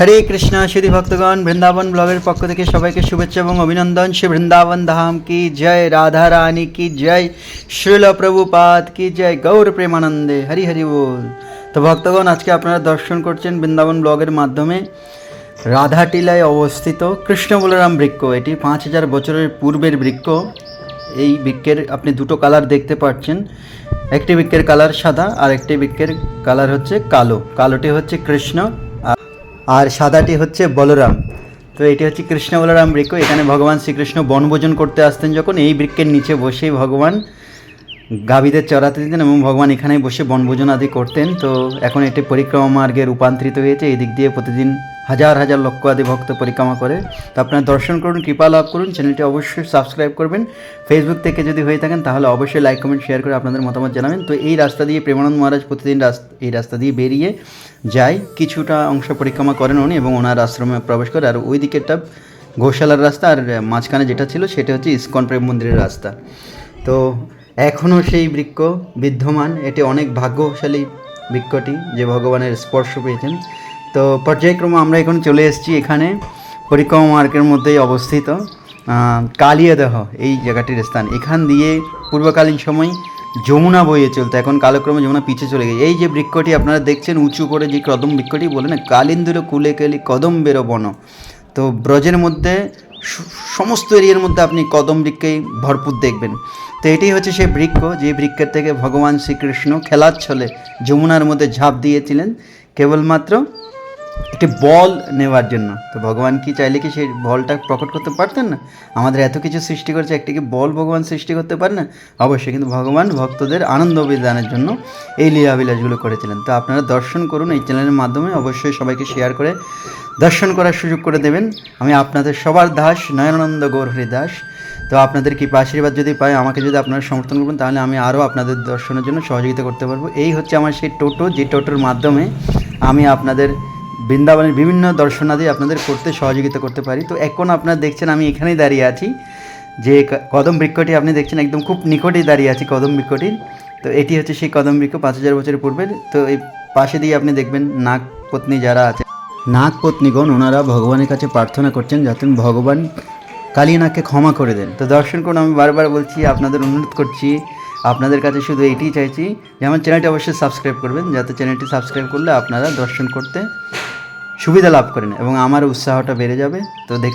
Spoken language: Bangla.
হরে কৃষ্ণ সুধী ভক্তগণ, বৃন্দাবন ব্লগের পক্ষ থেকে সবাইকে শুভেচ্ছা এবং অভিনন্দন। শ্রী বৃন্দাবন ধাম কি জয়, রাধা রানী কি জয়, শ্রীল প্রভুপাদ কি জয়, গৌর প্রেমানন্দে, হরি হরি বল। তো ভক্তগণ, আজকে আপনারা দর্শন করছেন বৃন্দাবন ব্লগের মাধ্যমে রাধাটিলায় অবস্থিত কৃষ্ণ বলরাম বৃক্ষ। এটি পাঁচ হাজার বছরের পূর্বের বৃক্ষ। এই বৃক্ষের আপনি দুটো কালার দেখতে পাচ্ছেন। একটি বৃক্ষের কালার সাদা আর একটি বৃক্ষের কালার হচ্ছে কালো। কালোটি হচ্ছে কৃষ্ণ। আর- সাদাটি হচ্ছে বলরাম। তো এটি হচ্ছে কৃষ্ণ বলরাম বৃক্ষ। এখানে ভগবান শ্রীকৃষ্ণ বনভোজন করতে আসতেন যখন। এই বৃক্ষের নিচে বসেই ভগবান গাভীদের চড়াতে দিতেন এবং ভগবান এখানেই বসে বনভোজন আদি করতেন। তো এখন এটি পরিক্রমা মার্গে রূপান্তরিত হয়েছে। এই দিক দিয়ে প্রতিদিন হাজার হাজার লক্ষ আদি ভক্ত পরিক্রমা করে। তো আপনারা দর্শন করুন, কৃপা লাভ করুন, চ্যানেলটি অবশ্যই সাবস্ক্রাইব করবেন। ফেসবুক থেকে যদি হয়ে থাকেন, তাহলে অবশ্যই লাইক কমেন্ট শেয়ার করে আপনাদের মতামত জানাবেন। তো এই রাস্তা দিয়ে প্রেমানন্দ মহারাজ প্রতিদিন রাস্তা এই রাস্তা দিয়ে বেরিয়ে যায়। কিছুটা অংশ পরিক্রমা করেন উনি এবং ওনার আশ্রমে প্রবেশ করে। আর ওই দিকেরটা ঘোষালার রাস্তা আর মাঝখানে যেটা ছিল, সেটা হচ্ছে ইস্কন প্রেম মন্দিরের রাস্তা। তো এখনও সেই বৃক্ষ বিদ্যমান। এটি অনেক ভাগ্যশালী বৃক্ষটি যে ভগবানের স্পর্শ পেয়েছেন। তো পর্যায়ক্রমে আমরা এখন চলে এসেছি এখানে পরিক্রমা মার্গের মধ্যেই অবস্থিত কালিয়াদহ, এই জায়গাটির স্থান। এখান দিয়ে পূর্বকালীন সময় যমুনা বইয়ে চলতো, এখন কালক্রমে যমুনা পিছিয়ে চলে গেছে। এই যে বৃক্ষটি আপনারা দেখছেন, উঁচু করে যে কদম বৃক্ষটি বলে না, কালিন্দুর কুলে কেলি কদম বেরো বন। তো ব্রজের মধ্যে সমস্ত এরিয়ার মধ্যে আপনি কদম বৃক্ষেই ভরপুর দেখবেন। তো এটাই হচ্ছে সেই বৃক্ষ, যে বৃক্ষের থেকে ভগবান শ্রীকৃষ্ণ খেলার ছলে যমুনার মধ্যে ঝাঁপ দিয়েছিলেন। কেবলমাত্র একটি বল নেওয়ার জন্য। তো ভগবান কি চাইলে কি সেই বলটা প্রকট করতে পারতেন না? আমাদের এত কিছু সৃষ্টি করেছে, একটি কি বল ভগবান সৃষ্টি করতে পারে না? অবশ্যই, কিন্তু ভগবান ভক্তদের আনন্দ বিধানের জন্য এই লীলাবিলাসগুলো করেছিলেন। তো আপনারা দর্শন করুন এই চ্যানেলের মাধ্যমে, অবশ্যই সবাইকে শেয়ার করে দর্শন করার সুযোগ করে দেবেন। আমি আপনাদের সবার দাস নয়নানন্দ গৌরহরি দাস তো আপনাদের কি আশীর্বাদ যদি পাই আমাকে যদি আপনারা সমর্থন করবেন, তাহলে আমি আরও আপনাদের দর্শনের জন্য সহযোগিতা করতে পারব। এই হচ্ছে আমার সেই টোটো, যে টোটোর মাধ্যমে আমি আপনাদের বৃন্দাবনের বিভিন্ন দর্শনাদি আপনাদের করতে সহযোগিতা করতে পারি। তো এখন আপনারা দেখছেন আমি এখানেই দাঁড়িয়ে আছি। যে কদম বৃক্ষটি আপনি দেখছেন একদম খুব নিকটেই দাঁড়িয়ে আছি কদম বৃক্ষটির। তো এটি হচ্ছে সেই কদম বৃক্ষ পাঁচ হাজার বছরের পূর্বের তো এই পাশে দিয়ে আপনি দেখবেন নাগ পত্নী যারা আছে। নাগ পত্নীগণ ওনারা ভগবানের কাছে প্রার্থনা করছেন যাতে ভগবান কালিনাকে ক্ষমা করে দেন। তো দর্শন করুন, আমি বারবার বলছি, আপনাদের অনুরোধ করছি, আপনাদের কাছে শুধু এইটাই চাইছি যে আমার চ্যানেলটি অবশ্যই সাবস্ক্রাইব করবেন। যাতে চ্যানেলটি সাবস্ক্রাইব করলে আপনারা দর্শন করতে সুবিধা লাভ করেন এবং আমার উৎসাহটা বেড়ে যাবে। তো দেখ